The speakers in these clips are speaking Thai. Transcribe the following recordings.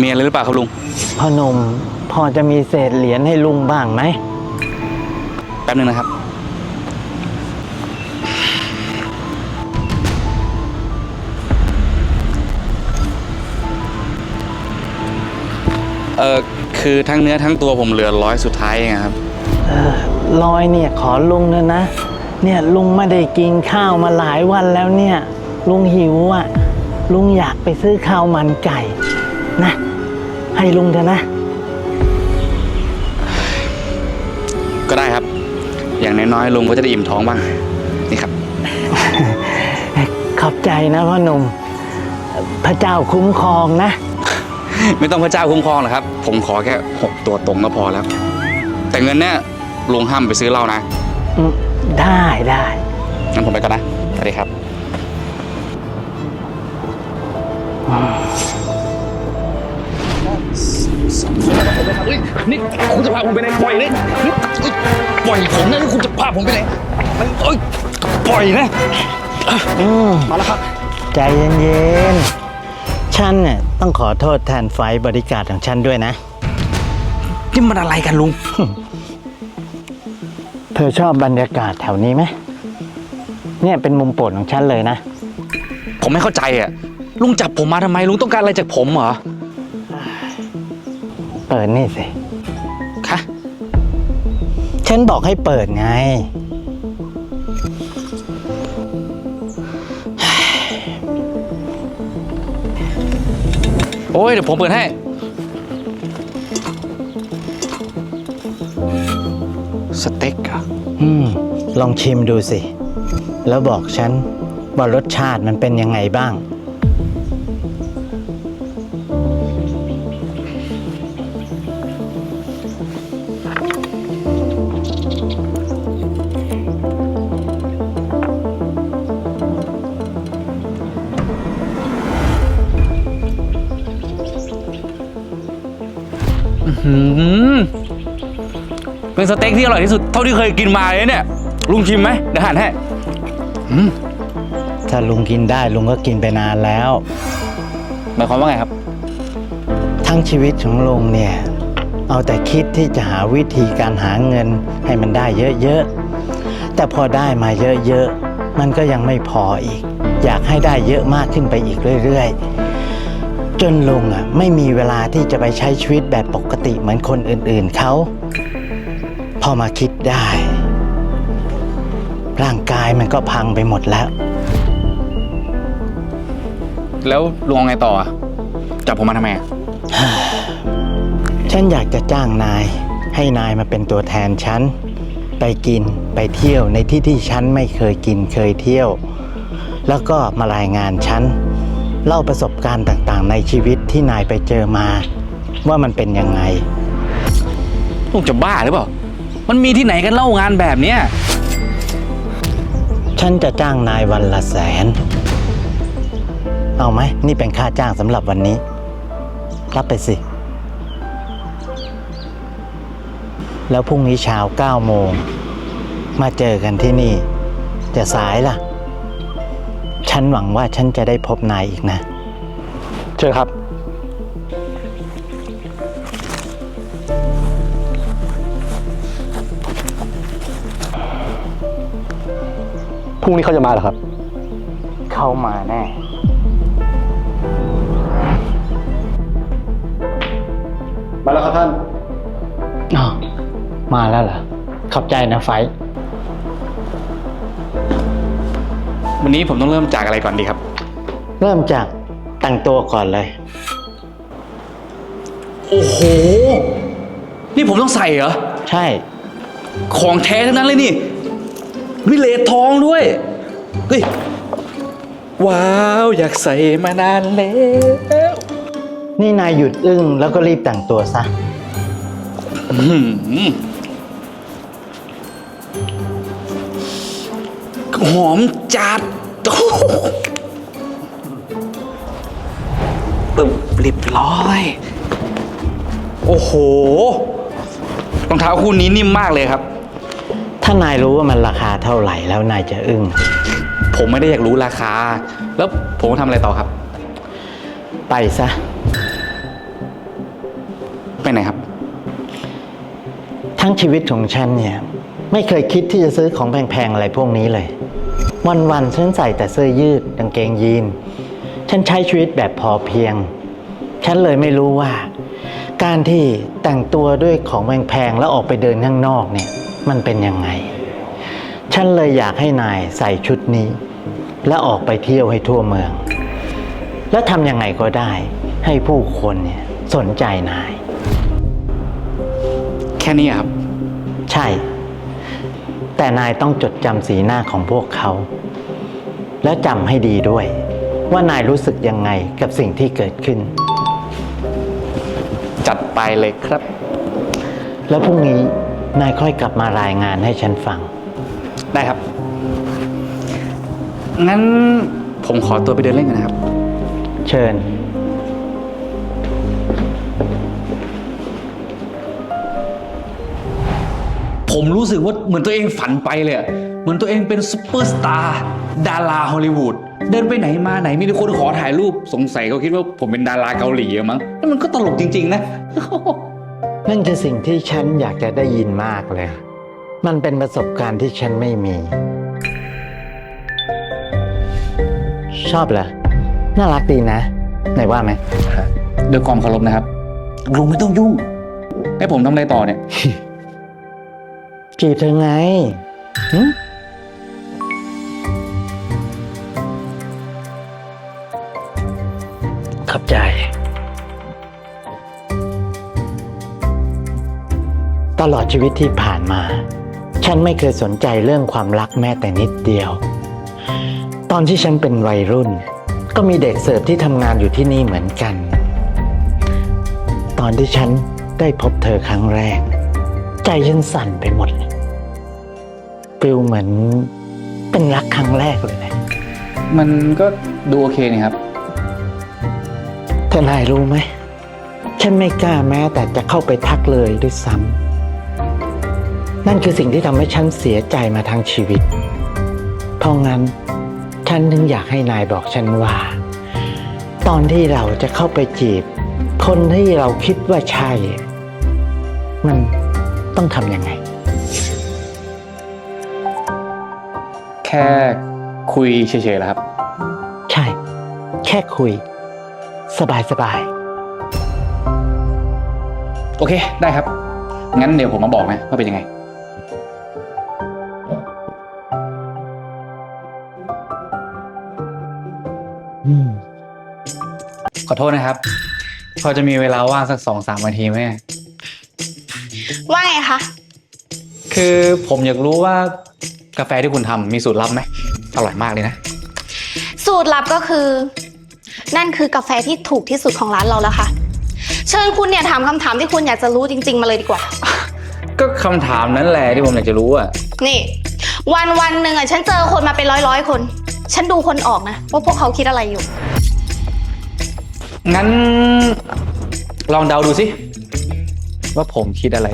มีอะไรหรือเปล่าครับลุง พ่อหนุ่มพอจะมีเศษเหรียญให้ลุงบ้างไหม แป๊บนึงนะครับ เออคือทั้งเนื้อทั้งตัวผมเหลือร้อยสุดท้ายเองอะครับ ลอยเนี่ยขอลุงเนอะนะ เนี่ยลุงไม่ได้กินข้าวมาหลายวันแล้วเนี่ย ลุงหิวอะ ลุงอยากไปซื้อข้าวมันไก่ นะ ให้ลุงเถอะนะ ก็ได้ครับ อย่างน้อยๆลุงก็จะได้อิ่มท้องบ้าง นี่ครับ ขอบใจนะพ่อหนุ่ม พระเจ้าคุ้มครองนะ ไม่ต้องพระเจ้าคุ้มครองหรอกครับ ผมขอแค่หกตัวตรงก็พอแล้ว แต่เงินเนี่ยลุงห้ามไปซื้อเหล้านะอืมได้ได้งั้นผมไปก่อนนะสวัสดีครับ นี่คุณจะพาผมไปไหนปล่อยเลยนี่เอ้ยปล่อยผมนะนี่คุณจะพาผมไปไหนมันเอ้ยปล่อยนะอืมมาแล้วครับ ใจเย็นๆ ฉันเนี่ยต้องขอโทษแทนไฟล์บริการของฉันด้วยนะ นี่มันอะไรกันลุง เธอชอบบรรยากาศแถวนี้ไหม เนี่ยเป็นมุมโปรดของฉันเลยนะ ผมไม่เข้าใจอะ ลุงจับผมมาทำไมลุงต้องการอะไรจากผมเหรอ เปิดนี่สิคะ ฉันบอกให้เปิดไง โอ้ยเดี๋ยวผมเปิดให้ สเต็กเหรอะอืม ลองชิมดูสิ แล้วบอกฉันว่ารสชาติมันเป็นยังไงบ้าง หืมเป็นสเต็กที่อร่อยที่สุดเท่าที่เคยกินมาเลยเนี่ย ลุงชิมไหมเดี๋ยวหั่นให้ถ้าลุงกินได้ลุงก็กินไปนานแล้ว หมายความว่าไงครับ ทั้งชีวิตของลุงเนี่ย เอาแต่คิดที่จะหาวิธีการหาเงินให้มันได้เยอะๆ แต่พอได้มาเยอะๆ มันก็ยังไม่พออีก อยากให้ได้เยอะมากขึ้นไปอีกเรื่อยๆ จนลุงอะไม่มีเวลาที่จะไปใช้ชีวิตแบบปกติเหมือนคนอื่นๆเขาพอมาคิดได้ ร่างกายมันก็พังไปหมดแล้ว แล้วลุงเอาไงต่ออะจับผมมาทำไมอะฉันอยากจะจ้างนาย ให้นายมาเป็นตัวแทนฉัน ไปกินไปเที่ยวในที่ที่ฉันไม่เคยกินเคยเที่ยว แล้วก็มารายงานฉัน เล่าประสบการณ์ต่างๆ ในชีวิตที่นายไปเจอมา ว่ามันเป็นยังไงลุงจะบ้าหรือเปล่า มันมีที่ไหนกันเล่างานแบบเนี้ย ฉันจะจ้างนายวันละแสน เอาไหม นี่เป็นค่าจ้างสำหรับวันนี้ รับไปสิ แล้วพรุ่งนี้เช้า9โมง มาเจอกันที่นี่ จะสายล่ะ ฉันหวังว่าฉันจะได้พบนายอีกนะ เชิญครับ พรุ่งนี้เขาจะมาเหรอครับ เข้ามาแน่ มาแล้วครับท่านอ๋อมาแล้วเหรอ ขอบใจนะไฟท์ วันนี้ผมต้องเริ่มจากอะไรก่อนดีครับ เริ่มจากแต่งตัวก่อนเลย โอ้โห นี่ผมต้องใส่เหรอ ใช่ ของแท้ทั้งนั้นเลยนี่มีเลททองด้วย เฮ้ย ว้าว อยากใส่มานานแล้วนี่นายหยุดอึ้งแล้วก็รีบแต่งตัวซะ อื้อหือหอมจัดโอ้โห ปึ๊บเรียบร้อย โอ้โห รองเท้าคู่นี้นิ่มมากเลยครับ ถ้านายรู้ว่ามันราคาเท่าไหร่แล้วนายจะอึ้ง ผมไม่ได้อยากรู้ราคา แล้วผมต้องทำอะไรต่อครับ ไปซะ ไปไหนครับ ทั้งชีวิตของฉันเนี่ย ไม่เคยคิดที่จะซื้อของแพงๆอะไรพวกนี้เลย วันๆฉันใส่แต่เสื้อยืดกางเกงยีน ฉันใช้ชีวิตแบบพอเพียง ฉันเลยไม่รู้ว่า การที่แต่งตัวด้วยของแพงๆแล้วออกไปเดินข้างนอกเนี่ย มันเป็นยังไง ฉันเลยอยากให้นายใส่ชุดนี้ แล้วออกไปเที่ยวให้ทั่วเมือง แล้วทำยังไงก็ได้ ให้ผู้คนเนี่ยสนใจนาย แค่นี้อะครับ ใช่ แต่นายต้องจดจำสีหน้าของพวกเขา แล้วจำให้ดีด้วย ว่านายรู้สึกยังไงกับสิ่งที่เกิดขึ้น จัดไปเลยครับ แล้วพรุ่งนี้นายค่อยกลับมารายงานให้ฉันฟัง ได้ครับ งั้นผมขอตัวไปเดินเล่นกันนะครับ เชิญ ผมรู้สึกว่าเหมือนตัวเองฝันไปเลยอะเหมือนตัวเองเป็นซุปเปอร์สตาร์ดาราฮอลลีวูดเดินไปไหนมาไหนมีแต่คนขอถ่ายรูปสงสัยเขาคิดว่าผมเป็นดาราเกาหลีอะมั้งแล้วมันก็ตลกจริง ๆ นะ นั่นคือสิ่งที่ฉันอยากจะได้ยินมากเลย มันเป็นประสบการณ์ที่ฉันไม่มี ชอบเหรอน่ารักดีนะ ไหนว่าไหมด้วยความเคารพนะครับลุงไม่ต้องยุ่ง ให้ผมทำอะไรต่อเนี่ย จีบเธอไงหึขอบใจ ตลอดชีวิตที่ผ่านมา ฉันไม่เคยสนใจเรื่องความรักแม้แต่นิดเดียว ตอนที่ฉันเป็นวัยรุ่น ก็มีเด็กเสิร์ฟที่ทำงานอยู่ที่นี่เหมือนกัน ตอนที่ฉันได้พบเธอครั้งแรก ใจฉันสั่นไปหมดเลยฟิลเหมือนเป็นรักครั้งแรกเลยนะมันก็ดูโอเคนี่ครับ แต่นายรู้ไหม ฉันไม่กล้าแม้แต่จะเข้าไปทักเลยด้วยซ้ำนั่นคือสิ่งที่ทำให้ฉันเสียใจมาทั้งชีวิต เพราะงั้น ฉันถึงอยากให้นายบอกฉันว่า ตอนที่เราจะเข้าไปจีบ คนที่เราคิดว่าใช่ มัน ต้องทำยังไง แค่คุยเฉยๆแล้วครับ ใช่ แค่คุย สบายสบายโอเค ได้ครับ งั้นเดี๋ยวผมมาบอกนะว่าเป็นยังไงๆอืม ขอโทษนะครับ พอจะมีเวลาว่างสักสองสามนาทีไหม คือผมอยากรู้ว่ากาแฟที่คุณทำมีสูตรลับไหมอร่อยมากเลยนะ สูตรลับก็คือ นั่นคือกาแฟที่ถูกที่สุดของร้านเราแล้วค่ะ เชิญคุณเนี่ยถามคำถามที่คุณอยากจะรู้จริง ๆ มาเลยดีกว่า ก็คำถามนั้นแหละที่ผมอยากจะรู้อะนี่ วันวันหนึ่งอะฉันเจอคนมาเป็นร้อยร้อยๆคน ฉันดูคนออกนะว่าพวกเขาคิดอะไรอยู่ งั้น ลองเดาดูสิว่าผมคิดอะไร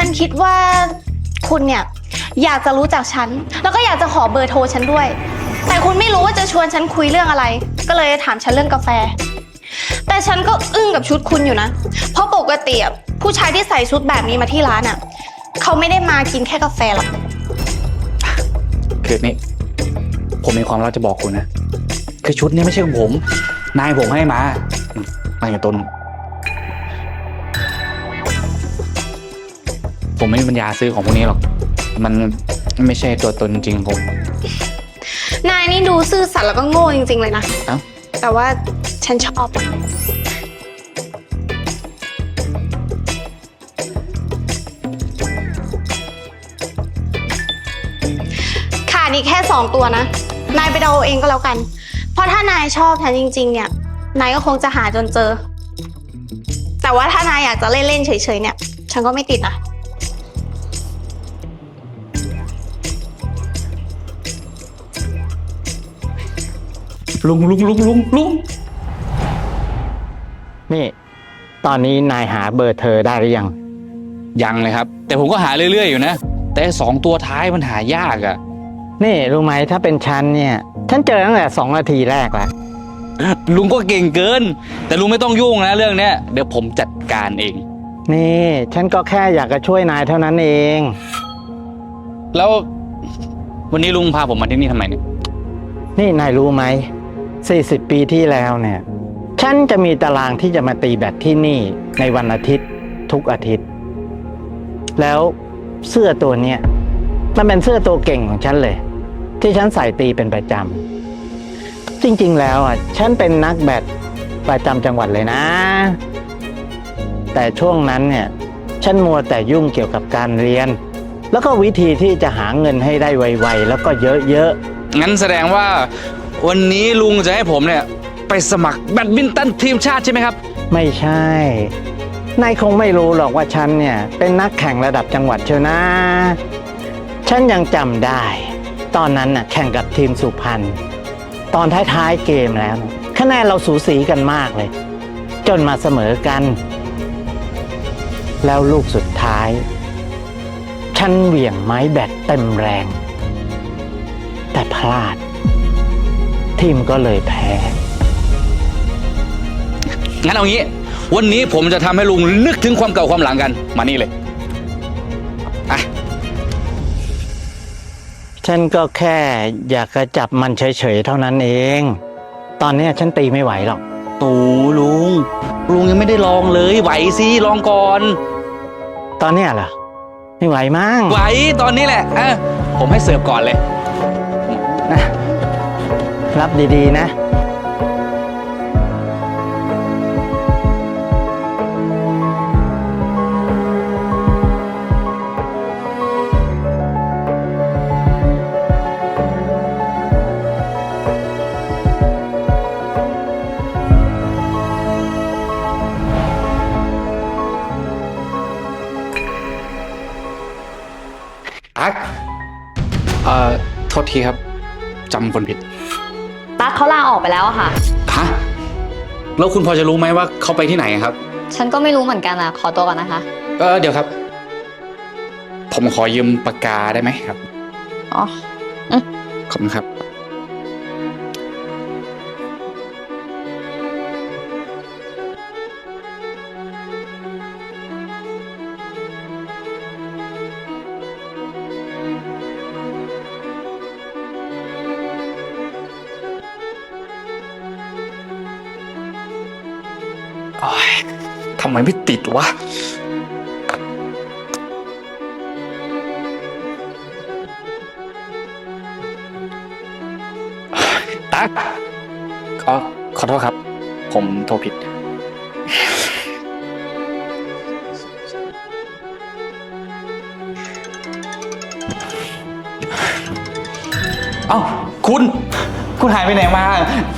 ฉันคิดว่าคุณเนี่ยอยากจะรู้จักฉัน แล้วก็อยากจะขอเบอร์โทรฉันด้วย แต่คุณไม่รู้ว่าจะชวนฉันคุยเรื่องอะไร ก็เลยถามฉันเรื่องกาแฟ แต่ฉันก็อึ้งกับชุดคุณอยู่นะ เพราะปกติอะผู้ชายที่ใส่ชุดแบบนี้มาที่ร้านอะ เขาไม่ได้มากินแค่กาแฟหรอก คือนี่ผมมีความรักจะบอกคุณนะ คือชุดนี้ไม่ใช่ของผม นายผมให้มามมาอย่างต้น ผมไม่มีปัญญาซื้อของพวกนี้หรอก มันไม่ใช่ตัวตนจริงของผม นายนี่ดูซื่อสัตย์แล้วก็โง่จริงๆเลยนะ เอ้า แต่ว่าฉันชอบ ขาดอีกแค่สองตัวนะ นายไปเดาเอาเองก็แล้วกัน เพราะถ้านายชอบฉันจริง ๆ เนี่ย นายก็คงจะหาจนเจอ แต่ว่าถ้านายอยากจะเล่น ๆ เฉย ๆ เนี่ย ฉันก็ไม่ติดนะ ลุงลุงลุงลุงลุงนี่ ตอนนี้นายหาเบอร์เธอได้หรือยัง ยังเลยครับ แต่ผมก็หาเรื่อยๆอยู่นะ แต่สองตัวท้ายมันหายากอะนี่รู้ไหมถ้าเป็นฉันเนี่ย ฉันเจอตั้งแต่สองนาทีแรกแล้วลุงก็เก่งเกิน แต่ลุงไม่ต้องยุ่งนะเรื่องเนี้ยเดี๋ยวผมจัดการเอง นี่ ฉันก็แค่อยากจะช่วยนายเท่านั้นเอง แล้ววันนี้ลุงพาผมมาที่นี่ทำไมเนี่ย นี่นายรู้ไหม 40 ปีที่แล้วเนี่ยฉันจะมีตารางที่จะมาตีแบตที่นี่ในวันอาทิตย์ ทุกอาทิตย์ แล้วเสื้อตัวเนี้ยมันเป็นเสื้อตัวเก่งของฉันเลย ที่ฉันใส่ตีเป็นประจำจริงๆ แล้วอะฉันเป็นนักแบดประจำจังหวัดเลยนะ แต่ช่วงนั้นเนี่ยฉันมัวแต่ยุ่งเกี่ยวกับการเรียน แล้วก็วิธีที่จะหาเงินให้ได้ไวๆแล้วก็เยอะๆงั้นแสดงว่า วันนี้ลุงจะให้ผมเนี่ย ไปสมัครแบดมินตันทีมชาติใช่ไหมครับ ไม่ใช่ นายคงไม่รู้หรอกว่าฉันเนี่ย เป็นนักแข่งระดับจังหวัดเชียวนะ ฉันยังจำได้ ตอนนั้นน่ะแข่งกับทีมสุพรรณ ตอนท้ายๆเกมแล้ว คะแนนเราสูสีกันมากเลย จนมาเสมอกัน แล้วลูกสุดท้าย ฉันเหวี่ยงไม้แบตเต็มแรง แต่พลาด ทีมก็เลยแพ้ งั้นเอางี้ วันนี้ผมจะทำให้ลุงนึกถึงความเก่าความหลังกัน มานี่เลยอะฉันก็แค่อยากจะจับมันเฉยๆเท่านั้นเอง ตอนเนี้ยฉันตีไม่ไหวหรอก โอ้ลุง ลุงยังไม่ได้ลองเลยไหวสิลองก่อน ตอนเนี้ยเหรอไม่ไหวมั้งไหวตอนนี้แหละอะผมให้เสิร์ฟก่อนเลยนะ รับดีๆนะตั๊กเอ่อ โทษทีครับ จำคนผิดตั๊กเขาลา ออกไปแล้วอะค่ะ ฮะแล้วคุณพอจะรู้ไหมว่าเขาไปที่ไหนครับ ฉันก็ไม่รู้เหมือนกันอะขอตัวก่อนนะคะ เออเดี๋ยวครับ ผมขอยืมปากกาได้ไหมครับ อ๋อ ขอบคุณครับ มไม่ติดวะ ตั๊กขอขอโทษครับ ผมโทรผิด เอ้า คุณ คุณหายไปไหนมา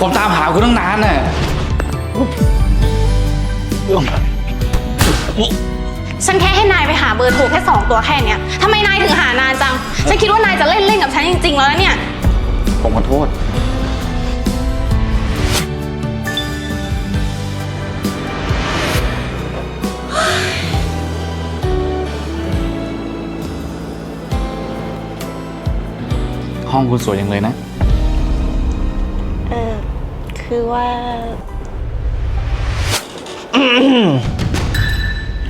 ผมตามหาคุณตั้งนานน่ะ ฉันแค่ให้นายไปหาเบอร์โทรแค่สองตัวแค่เนี้ยทำไมนายถึงหานานจัง ฉันคิดว่านายจะเล่นเล่นกับฉันจริง ๆ แล้วนะเนี่ย ผมขอโทษ ห้องคุณสวยอย่างเลยนะ เออคือว่า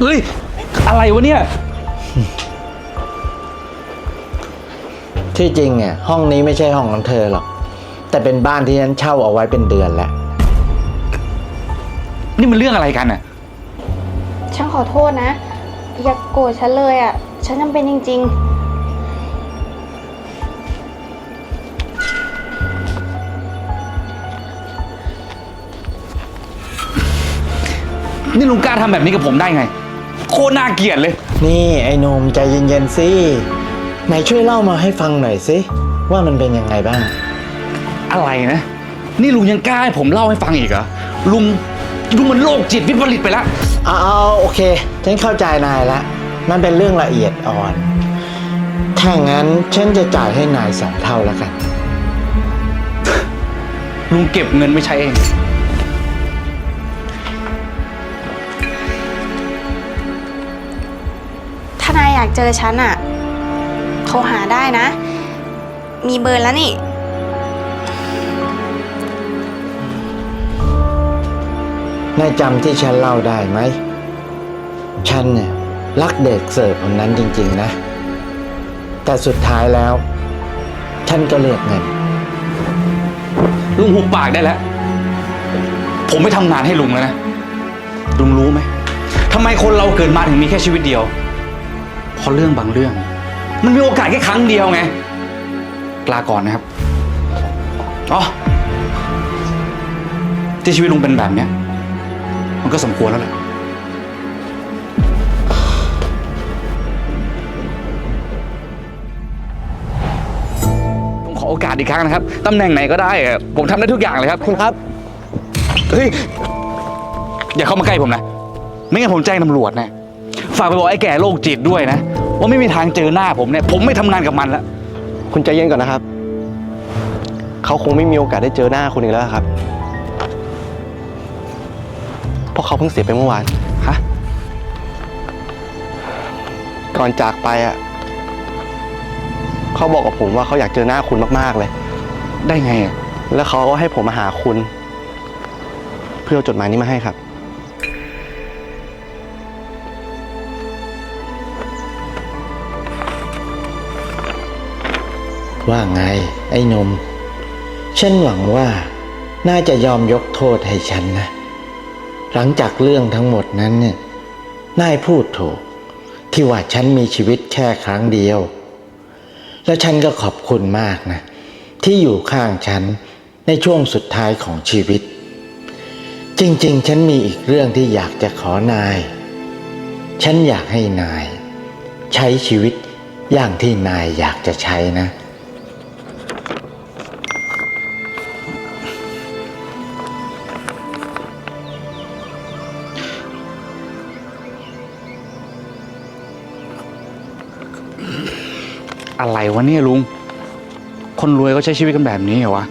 เฮ้ย อะไรวะเนี่ย ที่จริงเนี่ยห้องนี้ไม่ใช่ห้องของเธอหรอก แต่เป็นบ้านที่ฉันเช่าเอาไว้เป็นเดือนแล้ว นี่มันเรื่องอะไรกันน่ะ ฉันขอโทษนะ อย่ากโกรธฉันเลยอะ ฉันจำเป็นจริง นี่ลุงกล้าทำแบบนี้กับผมได้ไง โคตรน่าเกลียดเลย นี่ไอ้หนุ่มใจเย็นๆสิไหนช่วยเล่ามาให้ฟังหน่อยสิว่ามันเป็นยังไงบ้าง อะไรนะ นี่ลุงยังกล้าให้ผมเล่าให้ฟังอีกเหรอลุงลุงมันโรคจิตวิปริตไปแล้ว เอาเอาโอเค ฉันเข้าใจนายละ มันเป็นเรื่องละเอียดอ่อน ถ้างั้นฉันจะจ่ายให้นายสองเท่าแล้วกัน ลุงเก็บเงินไม่ใช้เองานายอยากเจอฉันอะโทรหาได้นะ มีเบอร์แล้วนี่ นายจำที่ฉันเล่าได้ไหม ฉันเนี่ยรักเด็กเสิร์ฟคนนั้นจริง ๆ นะ แต่สุดท้ายแล้ว ฉันก็เลือกเงิน ลุงหุบปากได้แล้ว ผมไม่ทำงานให้ลุงแล้วนะ ลุงรู้ไหมทำไมคนเราเกิดมาถึงมีแค่ชีวิตเดียว เพราะเรื่องบางเรื่อง มันมีโอกาสแค่ครั้งเดียวไงลาก่อนนะครับอ๋อที่ชีวิตลุงเป็นแบบเนี้ย มันก็สมควรแล้วแหละผมขอโอกาสอีกครั้งนะครับตำแหน่งไหนก็ได้อะผมทำได้ทุกอย่างเลยครับ คุณครับ เฮ้ย อย่าเข้ามาใกล้ผมนะ ไม่งั้นผมแจ้งตำรวจนะ ฝากไปบอกไอ้แก่โรคจิตด้วยนะ ว่าไม่มีทางเจอหน้าผมเนี่ย ผมไม่ทำงานกับมันแล้ว คุณใจเย็นก่อนนะครับ เขาคงไม่มีโอกาสได้เจอหน้าคุณอีกแล้วครับ เพราะเขาเพิ่งเสียไปเมื่อวาน ฮะ ก่อนจากไปอะ เขาบอกกับผมว่าเขาอยากเจอหน้าคุณมากๆเลย ได้ไงอะแล้วเขาก็ให้ผมมาหาคุณ เพื่อเอาจดหมายนี้มาให้ครับ ว่าไงไอ้หนม ฉันหวังว่าน่าจะยอมยกโทษให้ฉันนะ หลังจากเรื่องทั้งหมดนั้นเนี่ยนายพูดถูก ที่ว่าฉันมีชีวิตแค่ครั้งเดียว แล้วฉันก็ขอบคุณมากนะ ที่อยู่ข้างฉันในช่วงสุดท้ายของชีวิต จริง ๆ ฉันมีอีกเรื่องที่อยากจะขอนาย ฉันอยากให้นาย ใช้ชีวิตอย่างที่นายอยากจะใช้นะ อะไรวะเนี่ยลุง คนรวยก็ใช้ชีวิตกันแบบนี้เหรอวะ